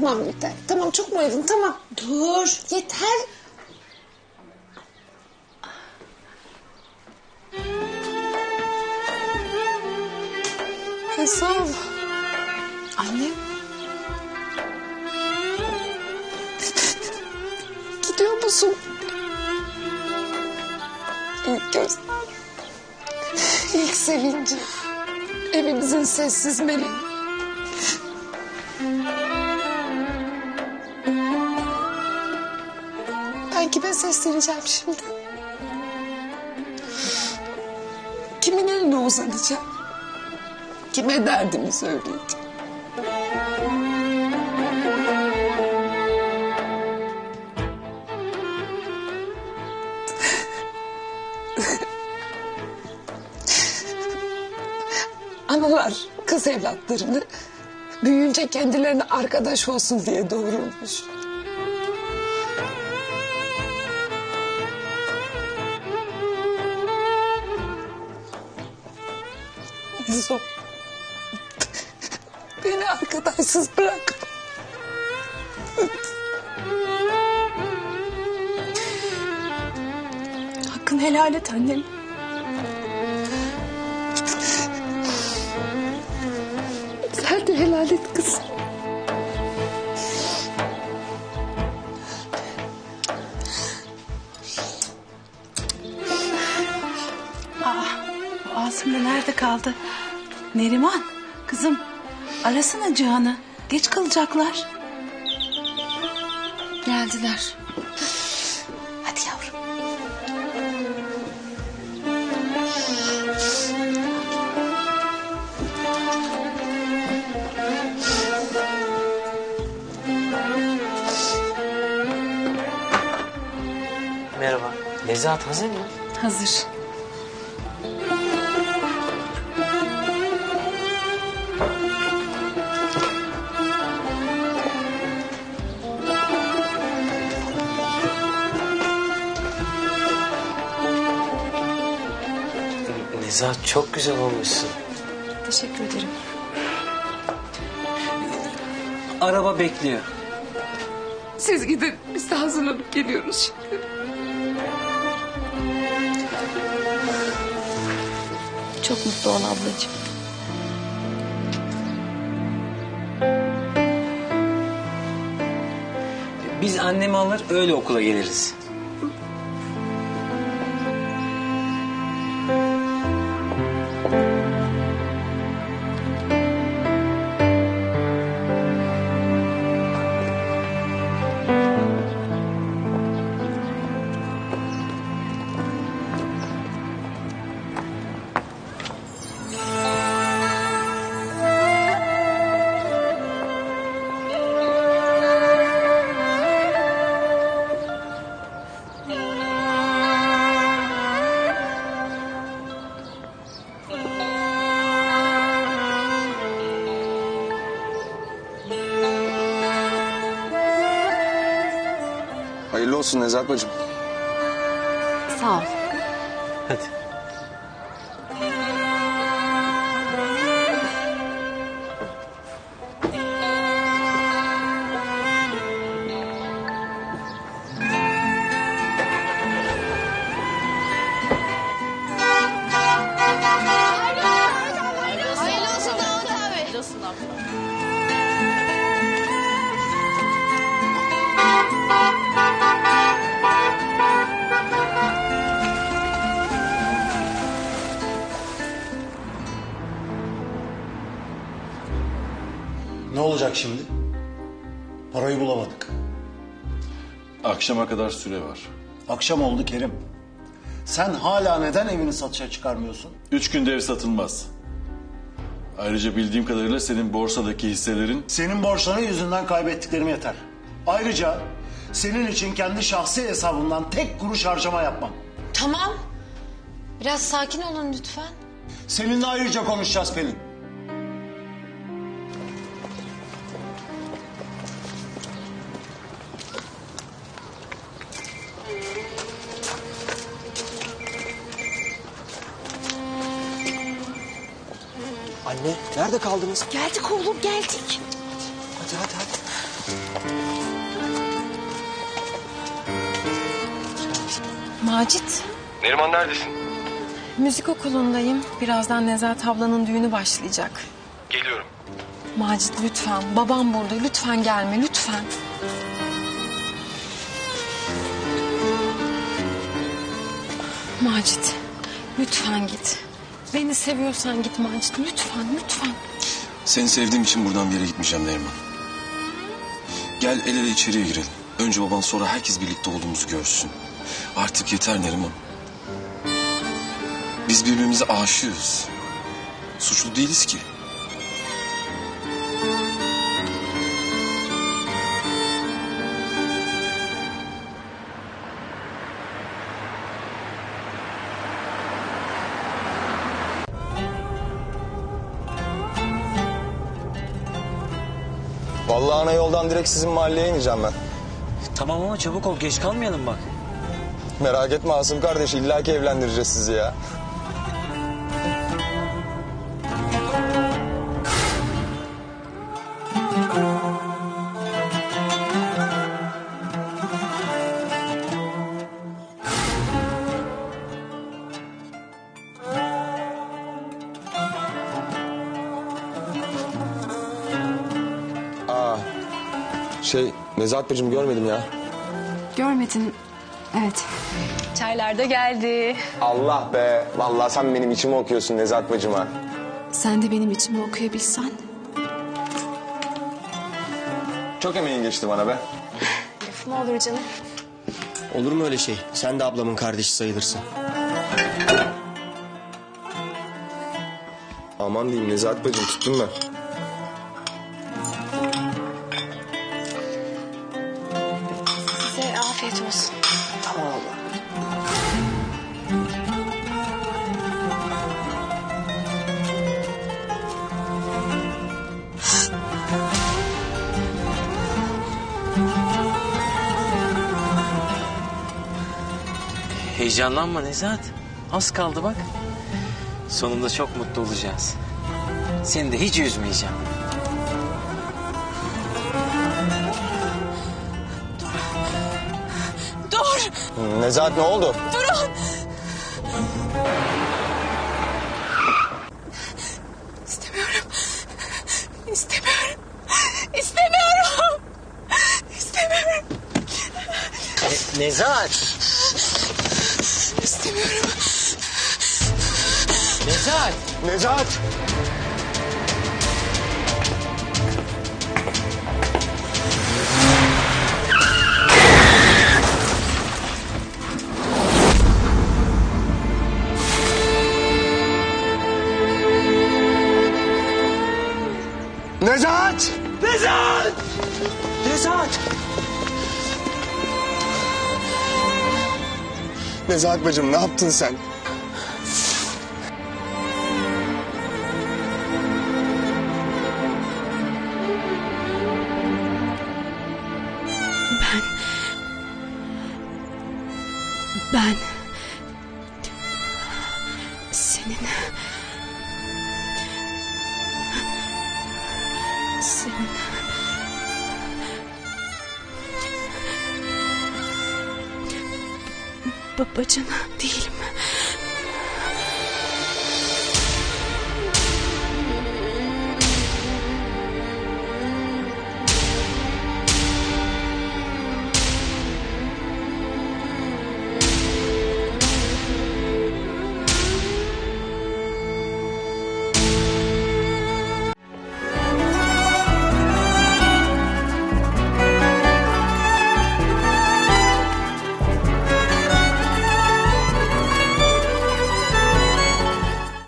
Tamam yeter. Tamam çok mu uyudun? Tamam. Dur. Yeter. Fesal. Annem Gidiyor musun? İlk göz. İlk sevinci. Evimizin sessiz meleği. Sesleneceğim şimdi? Kimin eline uzanacağım? Kime derdimi söyleyeceğim? Analar kız evlatlarını büyüyünce kendilerine arkadaş olsun diye doğurulmuş. Zor. Beni arkadaşsız bırak. hakkını helal et annem. Sen de helal et kızım. Kaldı? Neriman kızım arasana Cihan'ı. Geç kalacaklar. Geldiler. Hadi yavrum. Merhaba. Nezahat hazır mı? Hazır. Nezahat çok güzel olmuşsun. Teşekkür ederim. Araba bekliyor. Siz gidin biz de hazırlanıp geliyoruz şimdi. Çok mutlu ol ablacığım. Biz annemi alır öyle okula geliriz. Hayırlı olsun Nezahat bacım. Sağ ol. Hadi. Ne olacak şimdi? Parayı bulamadık. Akşama kadar süre var. Akşam oldu Kerim. Sen hala neden evini satışa çıkarmıyorsun? Üç günde ev satılmaz. Ayrıca bildiğim kadarıyla senin borsadaki hisselerin... Senin borçların yüzünden kaybettiklerim yeter. Ayrıca senin için kendi şahsi hesabımdan tek kuruş harcama yapmam. Tamam. Biraz sakin olun lütfen. Seninle ayrıca konuşacağız Pelin. Anne nerede kaldınız? Geldik oğlum geldik. Hadi hadi hadi. Macit, Neriman neredesin? müzik okulundayım. Birazdan Nezahat ablanın düğünü başlayacak. Geliyorum. Macit lütfen, babam burada. Lütfen gelme, lütfen. Macit, lütfen git. Beni seviyorsan git Macit, lütfen, lütfen. Seni sevdiğim için buradan bir yere gitmeyeceğim Neriman. Gel el ele içeriye girelim. Önce baban sonra herkes birlikte olduğumuzu görsün. Artık yeter Neriman. Biz birbirimize aşığız. Suçlu değiliz ki. Vallahi ana yoldan direkt sizin mahalleye ineceğim ben. Tamam ama çabuk ol geç kalmayalım bak. Merak etme Asım kardeş illaki evlendireceğiz sizi ya. Şey Nezahat bacım görmedim ya. Görmedin, evet. Çaylar da geldi. Allah be. Vallahi sen benim içimi okuyorsun Nezahat bacıma. Sen de benim içimi okuyabilsen. Çok emeğin geçti bana be. Ne olur canım. Olur mu öyle şey? Sen de ablamın kardeşi sayılırsın. Aman diyeyim Nezahat bacım tuttum ben. Afiyet olsun. Heyecanlanma Nezahat. Az kaldı bak. Sonunda çok mutlu olacağız. Seni de hiç üzmeyeceğim. Nezahat ne oldu? İstemiyorum. İstemiyorum. İstemiyorum. İstemiyorum. Nezahat. İstemiyorum. Nezahat. Nezahat! Nezahat! Nezahat. Nezahat. Bacım ne yaptın sen? Ben senin babacığına değilim.